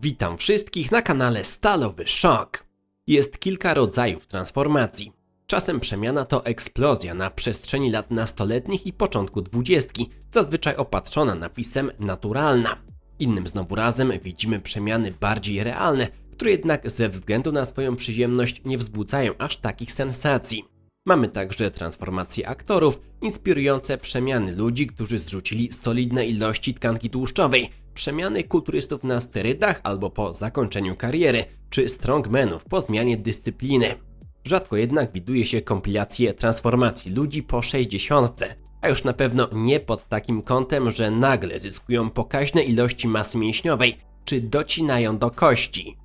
Witam wszystkich na kanale Stalowy Szok. Jest kilka rodzajów transformacji. Czasem przemiana to eksplozja na przestrzeni lat nastoletnich i początku dwudziestki, zazwyczaj opatrzona napisem naturalna. Innym znowu razem widzimy przemiany bardziej realne, które jednak ze względu na swoją przyziemność nie wzbudzają aż takich sensacji. Mamy także transformacje aktorów, inspirujące przemiany ludzi, którzy zrzucili solidne ilości tkanki tłuszczowej, przemiany kulturystów na sterydach albo po zakończeniu kariery, czy strongmenów po zmianie dyscypliny. Rzadko jednak widuje się kompilacje transformacji ludzi po 60, a już na pewno nie pod takim kątem, że nagle zyskują pokaźne ilości masy mięśniowej, czy docinają do kości.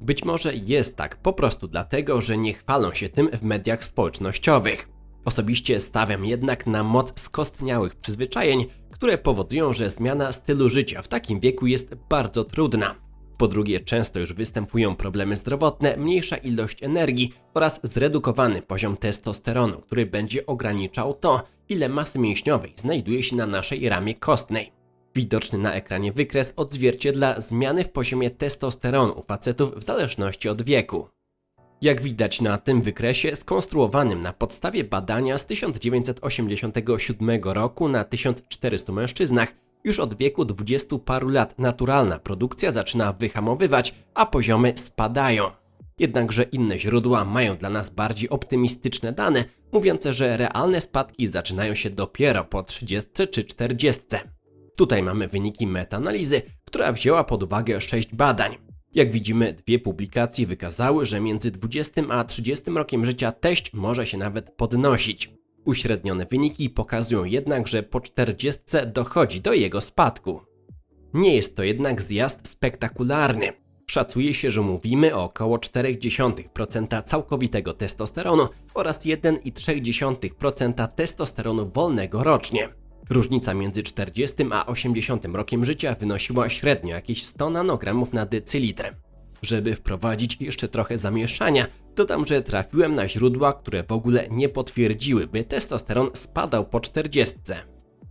Być może jest tak po prostu dlatego, że nie chwalą się tym w mediach społecznościowych. Osobiście stawiam jednak na moc skostniałych przyzwyczajeń, które powodują, że zmiana stylu życia w takim wieku jest bardzo trudna. Po drugie, często już występują problemy zdrowotne, mniejsza ilość energii oraz zredukowany poziom testosteronu, który będzie ograniczał to, ile masy mięśniowej znajduje się na naszej ramie kostnej. Widoczny na ekranie wykres odzwierciedla zmiany w poziomie testosteronu facetów w zależności od wieku. Jak widać na tym wykresie skonstruowanym na podstawie badania z 1987 roku na 1400 mężczyznach, już od wieku 20 paru lat naturalna produkcja zaczyna wyhamowywać, a poziomy spadają. Jednakże inne źródła mają dla nas bardziej optymistyczne dane, mówiące, że realne spadki zaczynają się dopiero po 30 czy 40. Tutaj mamy wyniki metaanalizy, która wzięła pod uwagę 6 badań. Jak widzimy, dwie publikacje wykazały, że między 20 a 30 rokiem życia teść może się nawet podnosić. Uśrednione wyniki pokazują jednak, że po 40 dochodzi do jego spadku. Nie jest to jednak zjazd spektakularny. Szacuje się, że mówimy o około 0,4% całkowitego testosteronu oraz 1,3% testosteronu wolnego rocznie. Różnica między 40 a 80 rokiem życia wynosiła średnio jakieś 100 nanogramów na decylitr. Żeby wprowadzić jeszcze trochę zamieszania, dodam, że trafiłem na źródła, które w ogóle nie potwierdziły, by testosteron spadał po 40.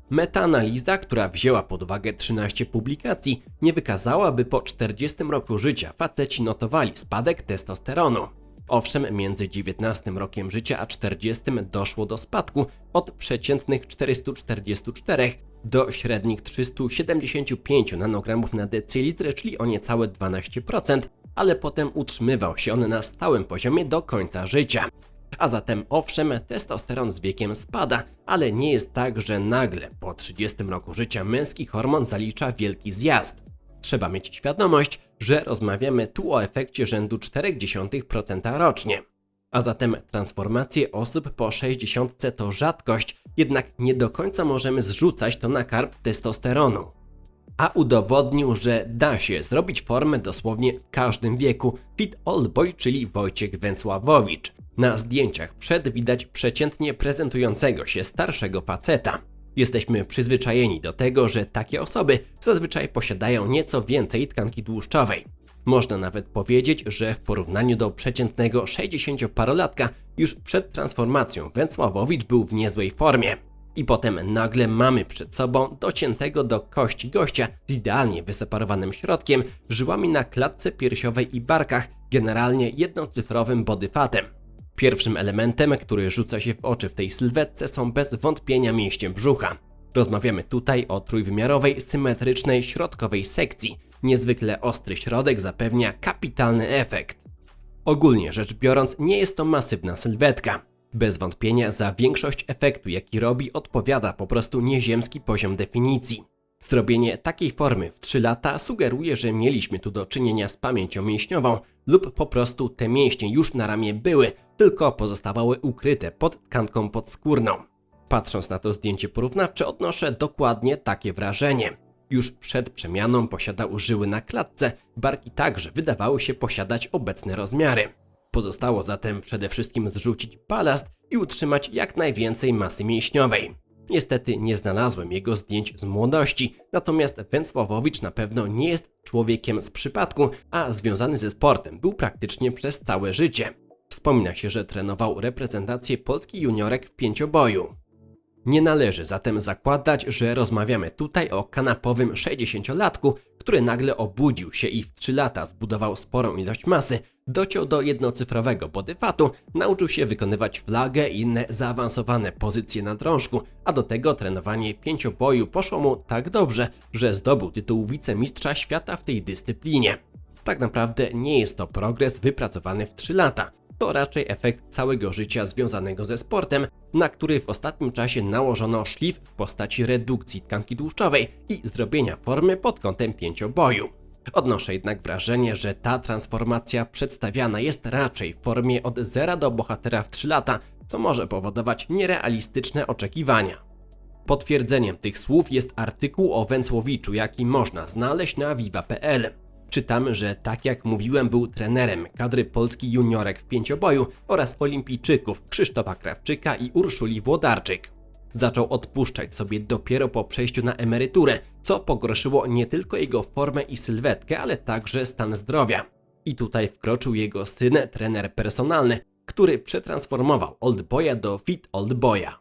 Metaanaliza, która wzięła pod uwagę 13 publikacji, nie wykazała, by po 40 roku życia faceci notowali spadek testosteronu. Owszem, między 19 rokiem życia a 40 doszło do spadku od przeciętnych 444 do średnich 375 nanogramów na decylitr, czyli o niecałe 12%, ale potem utrzymywał się on na stałym poziomie do końca życia. A zatem owszem, testosteron z wiekiem spada, ale nie jest tak, że nagle po 30 roku życia męski hormon zalicza wielki zjazd. Trzeba mieć świadomość, że rozmawiamy tu o efekcie rzędu 0,4% rocznie. A zatem transformacje osób po 60 to rzadkość, jednak nie do końca możemy zrzucać to na karb testosteronu. A udowodnił, że da się zrobić formę dosłownie w każdym wieku Fit Old Boy, czyli Wojciech Węsławowicz. Na zdjęciach przed widać przeciętnie prezentującego się starszego faceta. Jesteśmy przyzwyczajeni do tego, że takie osoby zazwyczaj posiadają nieco więcej tkanki tłuszczowej. Można nawet powiedzieć, że w porównaniu do przeciętnego 60-parolatka już przed transformacją Węcławowicz był w niezłej formie. I potem nagle mamy przed sobą dociętego do kości gościa z idealnie wyseparowanym środkiem, żyłami na klatce piersiowej i barkach, generalnie jednocyfrowym bodyfatem. Pierwszym elementem, który rzuca się w oczy w tej sylwetce są bez wątpienia mięśnie brzucha. Rozmawiamy tutaj o trójwymiarowej, symetrycznej, środkowej sekcji. Niezwykle ostry środek zapewnia kapitalny efekt. Ogólnie rzecz biorąc, nie jest to masywna sylwetka. Bez wątpienia za większość efektu, jaki robi, odpowiada po prostu nieziemski poziom definicji. Zrobienie takiej formy w 3 lata sugeruje, że mieliśmy tu do czynienia z pamięcią mięśniową lub po prostu te mięśnie już na ramię były, tylko pozostawały ukryte pod tkanką podskórną. Patrząc na to zdjęcie porównawcze odnoszę dokładnie takie wrażenie. Już przed przemianą posiadał żyły na klatce, barki także wydawały się posiadać obecne rozmiary. Pozostało zatem przede wszystkim zrzucić balast i utrzymać jak najwięcej masy mięśniowej. Niestety nie znalazłem jego zdjęć z młodości, natomiast Węcławowicz na pewno nie jest człowiekiem z przypadku, a związany ze sportem był praktycznie przez całe życie. Wspomina się, że trenował reprezentację Polski juniorek w pięcioboju. Nie należy zatem zakładać, że rozmawiamy tutaj o kanapowym 60-latku, który nagle obudził się i w 3 lata zbudował sporą ilość masy, dociął do jednocyfrowego bodyfatu, nauczył się wykonywać flagę i inne zaawansowane pozycje na drążku, a do tego trenowanie pięcioboju poszło mu tak dobrze, że zdobył tytuł wicemistrza świata w tej dyscyplinie. Tak naprawdę nie jest to progres wypracowany w 3 lata. To raczej efekt całego życia związanego ze sportem, na który w ostatnim czasie nałożono szlif w postaci redukcji tkanki tłuszczowej i zrobienia formy pod kątem pięcioboju. Odnoszę jednak wrażenie, że ta transformacja przedstawiana jest raczej w formie od zera do bohatera w 3 lata, co może powodować nierealistyczne oczekiwania. Potwierdzeniem tych słów jest artykuł o Węcłowiczu, jaki można znaleźć na viva.pl. Czytamy, że tak jak mówiłem, był trenerem kadry Polski juniorek w pięcioboju oraz olimpijczyków Krzysztofa Krawczyka i Urszuli Włodarczyk. Zaczął odpuszczać sobie dopiero po przejściu na emeryturę, co pogorszyło nie tylko jego formę i sylwetkę, ale także stan zdrowia. I tutaj wkroczył jego syn, trener personalny, który przetransformował Oldboya do Fit Oldboya.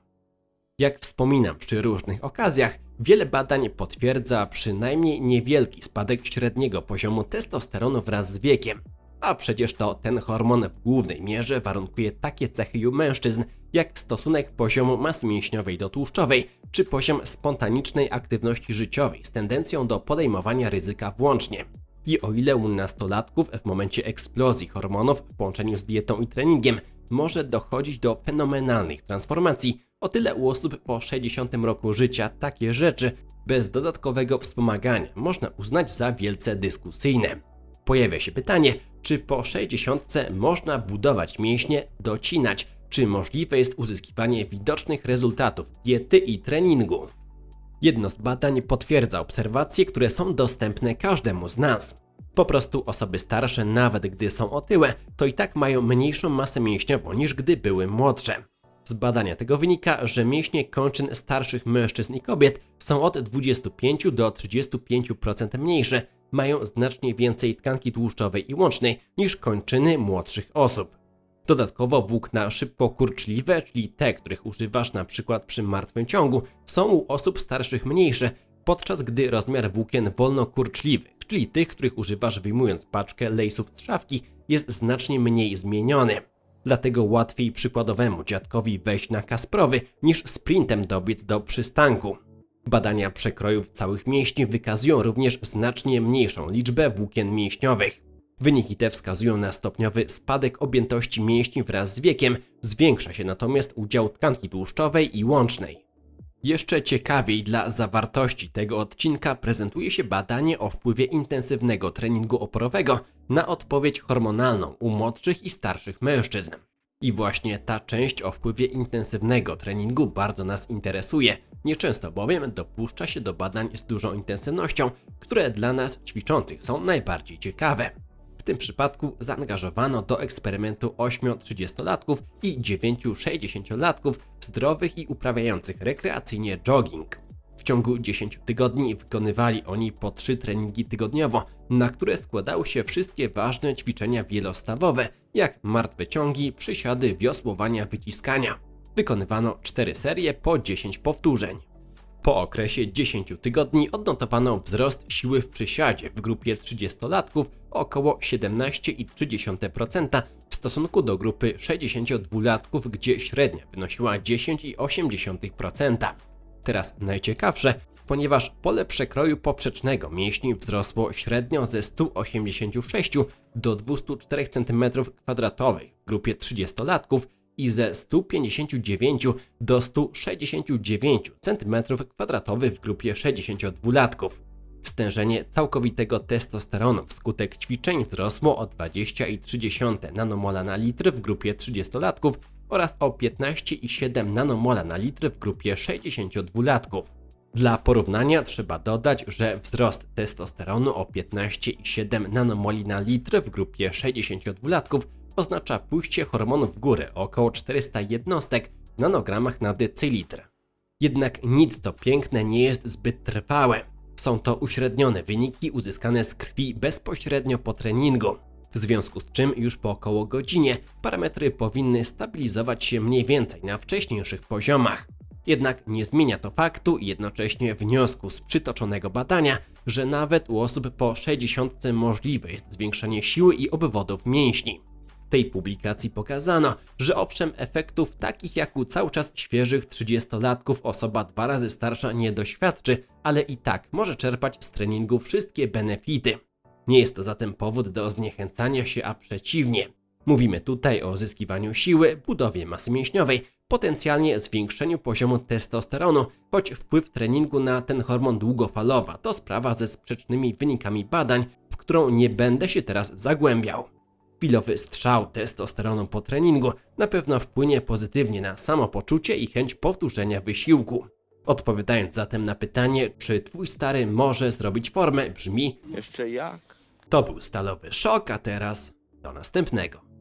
Jak wspominam przy różnych okazjach, wiele badań potwierdza przynajmniej niewielki spadek średniego poziomu testosteronu wraz z wiekiem. A przecież to ten hormon w głównej mierze warunkuje takie cechy u mężczyzn, jak stosunek poziomu masy mięśniowej do tłuszczowej, czy poziom spontanicznej aktywności życiowej z tendencją do podejmowania ryzyka włącznie. I o ile u nastolatków w momencie eksplozji hormonów w połączeniu z dietą i treningiem może dochodzić do fenomenalnych transformacji, o tyle u osób po 60 roku życia takie rzeczy bez dodatkowego wspomagania można uznać za wielce dyskusyjne. Pojawia się pytanie, czy po 60 można budować mięśnie, docinać, czy możliwe jest uzyskiwanie widocznych rezultatów diety i treningu. Jedno z badań potwierdza obserwacje, które są dostępne każdemu z nas. Po prostu osoby starsze, nawet gdy są otyłe, to i tak mają mniejszą masę mięśniową niż gdy były młodsze. Z badania tego wynika, że mięśnie kończyn starszych mężczyzn i kobiet są od 25 do 35% mniejsze, mają znacznie więcej tkanki tłuszczowej i łącznej niż kończyny młodszych osób. Dodatkowo włókna szybko kurczliwe, czyli te, których używasz na przykład przy martwym ciągu, są u osób starszych mniejsze, podczas gdy rozmiar włókien wolnokurczliwych, czyli tych, których używasz wyjmując paczkę lejsów z szafki, jest znacznie mniej zmieniony. Dlatego łatwiej przykładowemu dziadkowi wejść na Kasprowy niż sprintem dobiec do przystanku. Badania przekrojów całych mięśni wykazują również znacznie mniejszą liczbę włókien mięśniowych. Wyniki te wskazują na stopniowy spadek objętości mięśni wraz z wiekiem, zwiększa się natomiast udział tkanki tłuszczowej i łącznej. Jeszcze ciekawiej dla zawartości tego odcinka prezentuje się badanie o wpływie intensywnego treningu oporowego na odpowiedź hormonalną u młodszych i starszych mężczyzn. I właśnie ta część o wpływie intensywnego treningu bardzo nas interesuje. Nieczęsto bowiem dopuszcza się do badań z dużą intensywnością, które dla nas ćwiczących są najbardziej ciekawe. W tym przypadku zaangażowano do eksperymentu 8 30-latków i 9 60-latków zdrowych i uprawiających rekreacyjnie jogging. W ciągu 10 tygodni wykonywali oni po 3 treningi tygodniowo, na które składały się wszystkie ważne ćwiczenia wielostawowe, jak martwe ciągi, przysiady, wiosłowania, wyciskania. Wykonywano 4 serie po 10 powtórzeń. Po okresie 10 tygodni odnotowano wzrost siły w przysiadzie w grupie 30-latków o około 17,3% w stosunku do grupy 62-latków, gdzie średnia wynosiła 10,8%. Teraz najciekawsze, ponieważ pole przekroju poprzecznego mięśni wzrosło średnio ze 186 do 204 cm2 w grupie 30-latków i ze 159 do 169 cm2 w grupie 62-latków. Stężenie całkowitego testosteronu wskutek ćwiczeń wzrosło o 20,3 nanomola na litr w grupie 30-latków oraz o 15,7 nanomola na litr w grupie 62-latków. Dla porównania trzeba dodać, że wzrost testosteronu o 15,7 nanomoli na litr w grupie 62-latków oznacza pójście hormonów w górę o około 400 jednostek w nanogramach na decylitr. Jednak nic to piękne nie jest zbyt trwałe. Są to uśrednione wyniki uzyskane z krwi bezpośrednio po treningu. W związku z czym już po około godzinie parametry powinny stabilizować się mniej więcej na wcześniejszych poziomach. Jednak nie zmienia to faktu i jednocześnie wniosku z przytoczonego badania, że nawet u osób po 60 możliwe jest zwiększenie siły i obwodów mięśni. Tej publikacji pokazano, że owszem efektów takich jak u cały czas świeżych 30-latków osoba dwa razy starsza nie doświadczy, ale i tak może czerpać z treningu wszystkie benefity. Nie jest to zatem powód do zniechęcania się, a przeciwnie. Mówimy tutaj o zyskiwaniu siły, budowie masy mięśniowej, potencjalnie zwiększeniu poziomu testosteronu, choć wpływ treningu na ten hormon długofalowa to sprawa ze sprzecznymi wynikami badań, w którą nie będę się teraz zagłębiał. Chwilowy strzał testosteronu po treningu na pewno wpłynie pozytywnie na samopoczucie i chęć powtórzenia wysiłku. Odpowiadając zatem na pytanie, czy twój stary może zrobić formę, brzmi: Jeszcze jak? To był stalowy szok, a teraz do następnego.